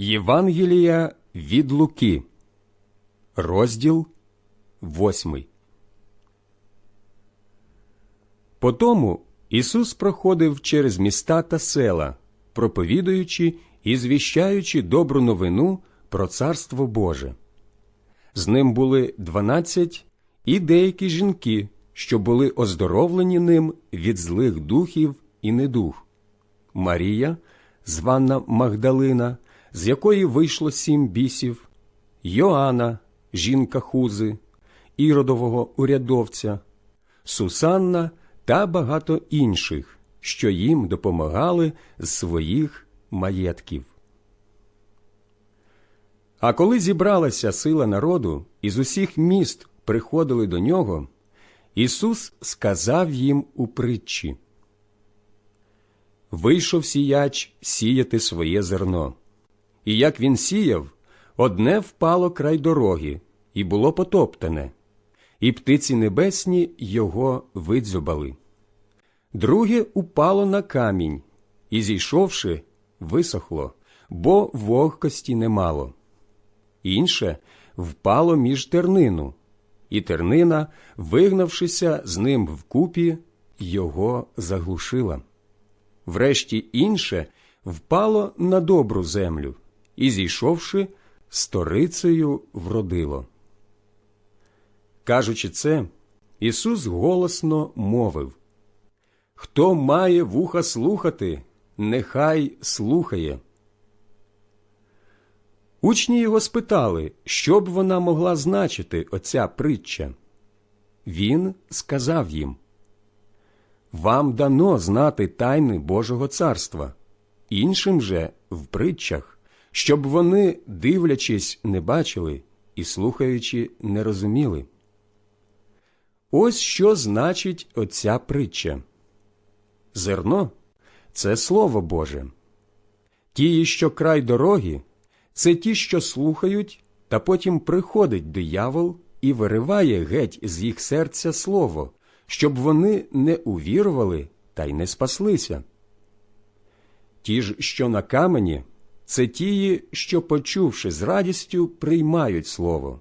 Євангелія від Луки, розділ восьмий. Потому Ісус проходив через міста та села, проповідуючи і звіщаючи добру новину про Царство Боже. З ним були дванадцять і деякі жінки, що були оздоровлені ним від злих духів і недух. Марія, звана Магдалина, з якої вийшло сім бісів, Йоанна, жінка Хузи, іродового урядовця, Сусанна та багато інших, що їм допомагали з своїх маєтків. А коли зібралася сила народу, із усіх міст приходили до нього, Ісус сказав їм у притчі Вийшов сіяч сіяти своє зерно. І як він сіяв, одне впало край дороги, і було потоптане, і птиці небесні його видзюбали. Друге упало на камінь, і, зійшовши, висохло, бо вогкості немало. Інше впало між тернину, і тернина, вигнавшися з ним вкупі, його заглушила. Врешті інше впало на добру землю і, зійшовши, сторицею вродило. Кажучи це, Ісус голосно мовив Хто має вуха слухати, нехай слухає. Учні його спитали, що б вона могла значити оця притча. Він сказав їм Вам дано знати тайни Божого царства, іншим же в притчах, щоб вони, дивлячись, не бачили і слухаючи, не розуміли. Ось що значить оця притча. Зерно це Слово Боже. Ті, що край дороги, це ті, що слухають, та потім приходить диявол і вириває геть з їх серця слово, щоб вони не увірували та й не спаслися. Ті ж, що на камені, це ті, що, почувши з радістю, приймають слово,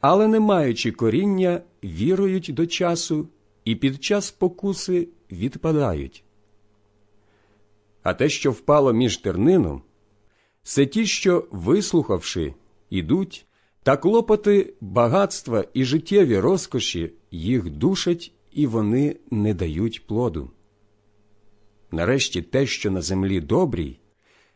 але, не маючи коріння, вірують до часу і під час покуси відпадають. А те, що впало між тернину, це ті, що, вислухавши, ідуть, та клопоти багатства і життєві розкоші їх душать, і вони не дають плоду. Нарешті те, що на землі добрій,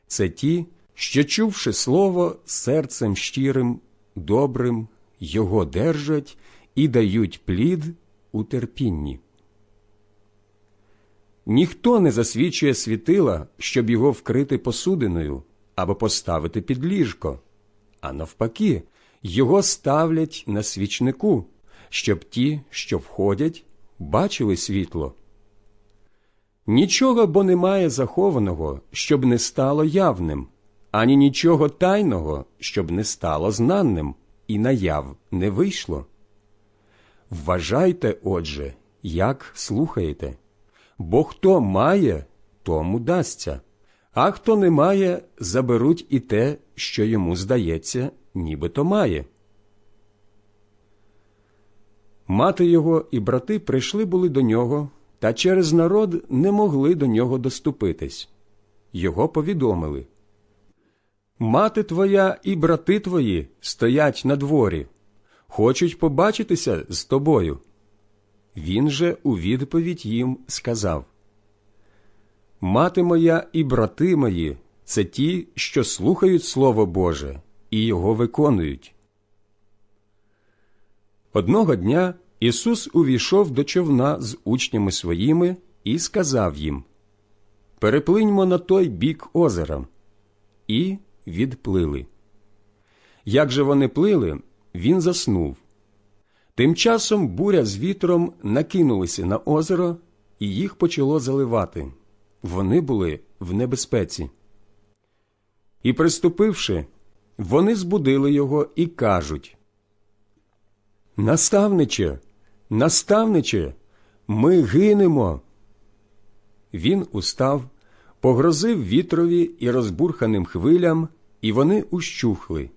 це ті, що, чувши слово серцем щирим, добрим, його держать і дають плід у терпінні. Ніхто не засвічує світила, щоб його вкрити посудиною або поставити під ліжко, а навпаки, його ставлять на свічнику, щоб ті, що входять, бачили світло. Нічого бо немає захованого, щоб не стало явним, ані нічого тайного, щоб не стало знаним, і наяв не вийшло. Вважайте, отже, як слухаєте, бо хто має, тому дасться, а хто не має, заберуть і те, що йому здається, нібито має. Мати його і брати прийшли були до нього, та через народ не могли до нього доступитись. Його повідомили Мати твоя і брати твої стоять на дворі, хочуть побачитися з тобою. Він же у відповідь їм сказав Мати моя і брати мої це ті, що слухають Слово Боже і його виконують. Одного дня Ісус увійшов до човна з учнями своїми і сказав їм Переплиньмо на той бік озера. І відплили. Як же вони плили, він заснув. Тим часом буря з вітром накинулися на озеро, і їх почало заливати. Вони були в небезпеці. І, приступивши, вони збудили його і кажуть Наставниче, наставниче, ми гинемо. Він устав, погрозив вітрові і розбурханим хвилям, і вони ущухли,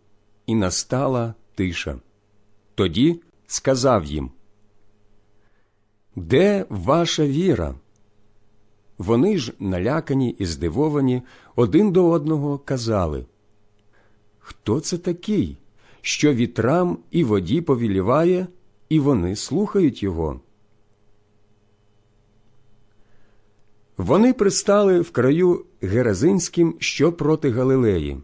і настала тиша. Тоді сказав їм, Де ваша віра? Вони ж, налякані і здивовані, один до одного казали, Хто це такий, що вітрам і воді повіліває, і вони слухають його? Вони пристали в краю Геразинським, що проти Галилеї.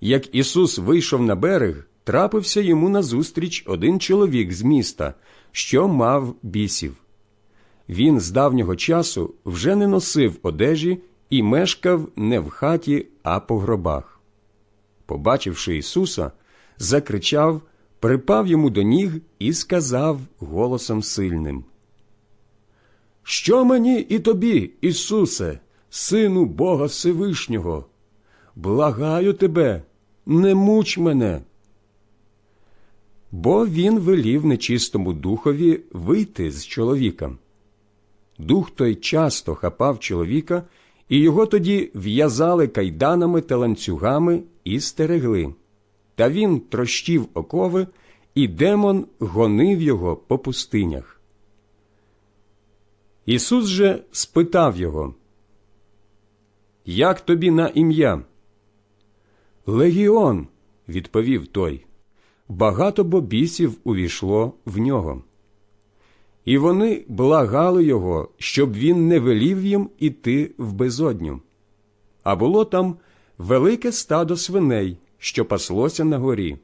Як Ісус вийшов на берег, трапився йому назустріч один чоловік з міста, що мав бісів. Він з давнього часу вже не носив одежі і мешкав не в хаті, а по гробах. Побачивши Ісуса, закричав, припав йому до ніг і сказав голосом сильним що мені і тобі, Ісусе, Сину Бога Всевишнього? Благаю тебе, не муч мене. Бо він велів нечистому духові вийти з чоловіка. Дух той часто хапав чоловіка, і його тоді в'язали кайданами та ланцюгами і стерегли. Та він трощив окови, і демон гонив його по пустинях. Ісус же спитав його, Як тобі на ім'я? Легіон, відповів той. Багато бобісів увійшло в нього. І вони благали його, щоб він не велів їм іти в безодню. А було там велике стадо свиней, що паслося на горі.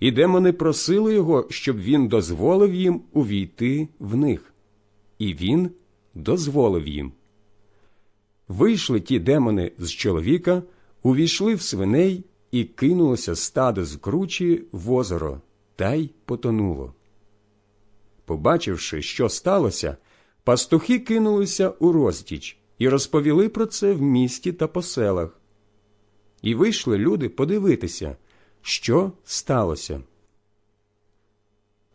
І демони просили його, щоб він дозволив їм увійти в них і він дозволив їм. Вийшли ті демони з чоловіка, увійшли в свиней і кинулося стадо з кручі в озеро, та й потонуло. Побачивши, що сталося, пастухи кинулися у розтіч і розповіли про це в місті та по селах. І вийшли люди подивитися, що сталося.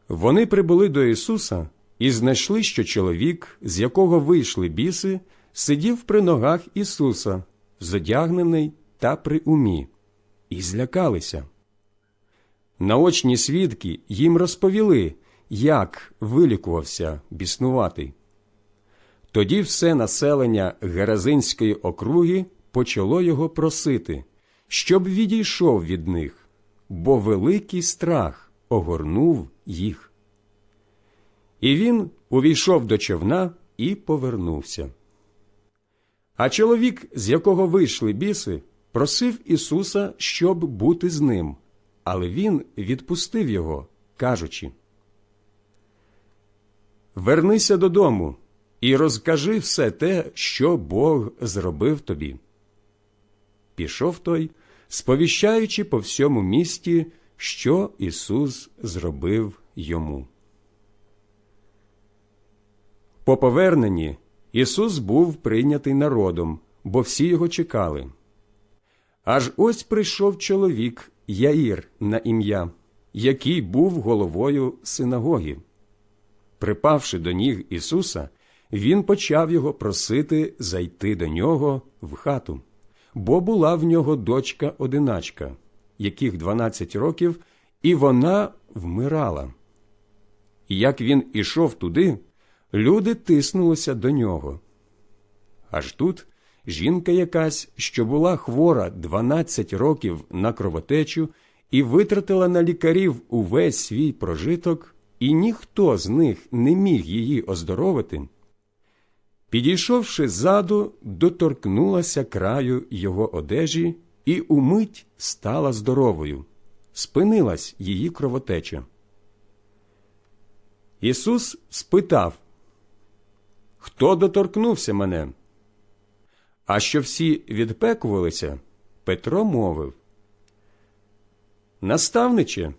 Вони прибули до Ісуса і знайшли, що чоловік, з якого вийшли біси, сидів при ногах Ісуса, зодягнений та при умі, і злякалися. Наочні свідки їм розповіли, як вилікувався біснуватий. Тоді все населення Геразинської округи почало його просити, щоб відійшов від них, бо великий страх огорнув їх. І він увійшов до човна і повернувся. А чоловік, з якого вийшли біси, просив Ісуса, щоб бути з ним, але він відпустив його, кажучи Вернися додому і розкажи все те, що Бог зробив тобі. Пішов той, сповіщаючи по всьому місті, що Ісус зробив йому. По поверненні Ісус був прийнятий народом, бо всі його чекали. Аж ось прийшов чоловік Яїр на ім'я, який був головою синагоги. Припавши до ніг Ісуса, він почав його просити зайти до нього в хату, бо була в нього дочка одиначка, яких дванадцять років, і вона вмирала. І як він ішов туди, люди тиснулися до нього. Аж тут жінка якась, що була хвора 12 років на кровотечу і витратила на лікарів увесь свій прожиток, і ніхто з них не міг її оздоровити. Підійшовши ззаду, доторкнулася краю його одежі і умить стала здоровою, спинилась її кровотеча. Ісус спитав Хто доторкнувся мене? А що всі відпекувалися, Петро мовив Наставниче,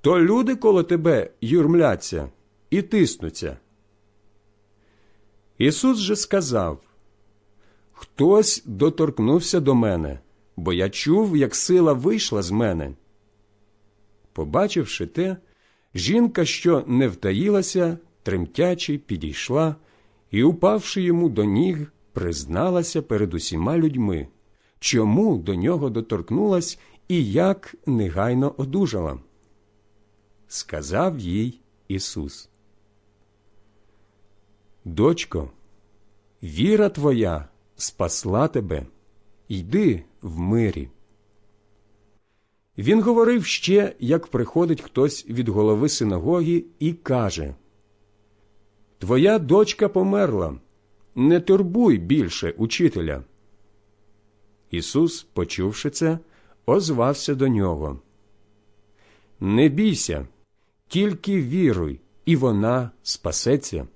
то люди коло тебе юрмляться і тиснуться. Ісус же сказав Хтось доторкнувся до мене, бо я чув, як сила вийшла з мене. Побачивши те, жінка, що не втаїлася, тремтячи, підійшла і, упавши йому до ніг, призналася перед усіма людьми, чому до нього доторкнулась і як негайно одужала. Сказав їй Ісус. Дочко, віра твоя спасла тебе, йди в мирі. Він говорив ще, як приходить хтось від голови синагоги і каже Твоя дочка померла, не турбуй більше учителя. Ісус, почувши це, озвався до нього. Не бійся, тільки віруй, і вона спасеться.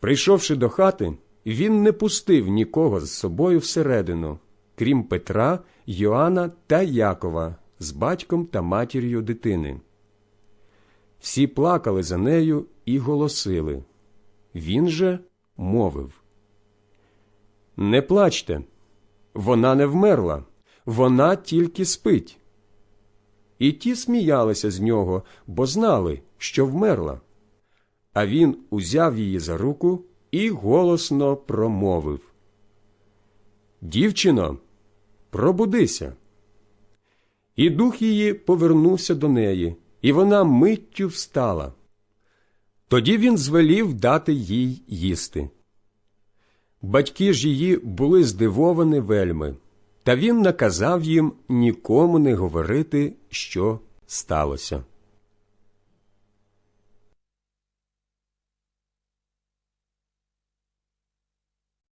Прийшовши до хати, він не пустив нікого з собою всередину, крім Петра, Йоанна та Якова з батьком та матір'ю дитини. Всі плакали за нею і голосили. Він же мовив Не плачте, вона не вмерла, вона тільки спить. І ті сміялися з нього, бо знали, що вмерла. А він узяв її за руку і голосно промовив Дівчино, пробудися. І дух її повернувся до неї, і вона миттю встала. Тоді він звелів дати їй їсти. Батьки ж її були здивовані вельми, та він наказав їм нікому не говорити, що сталося.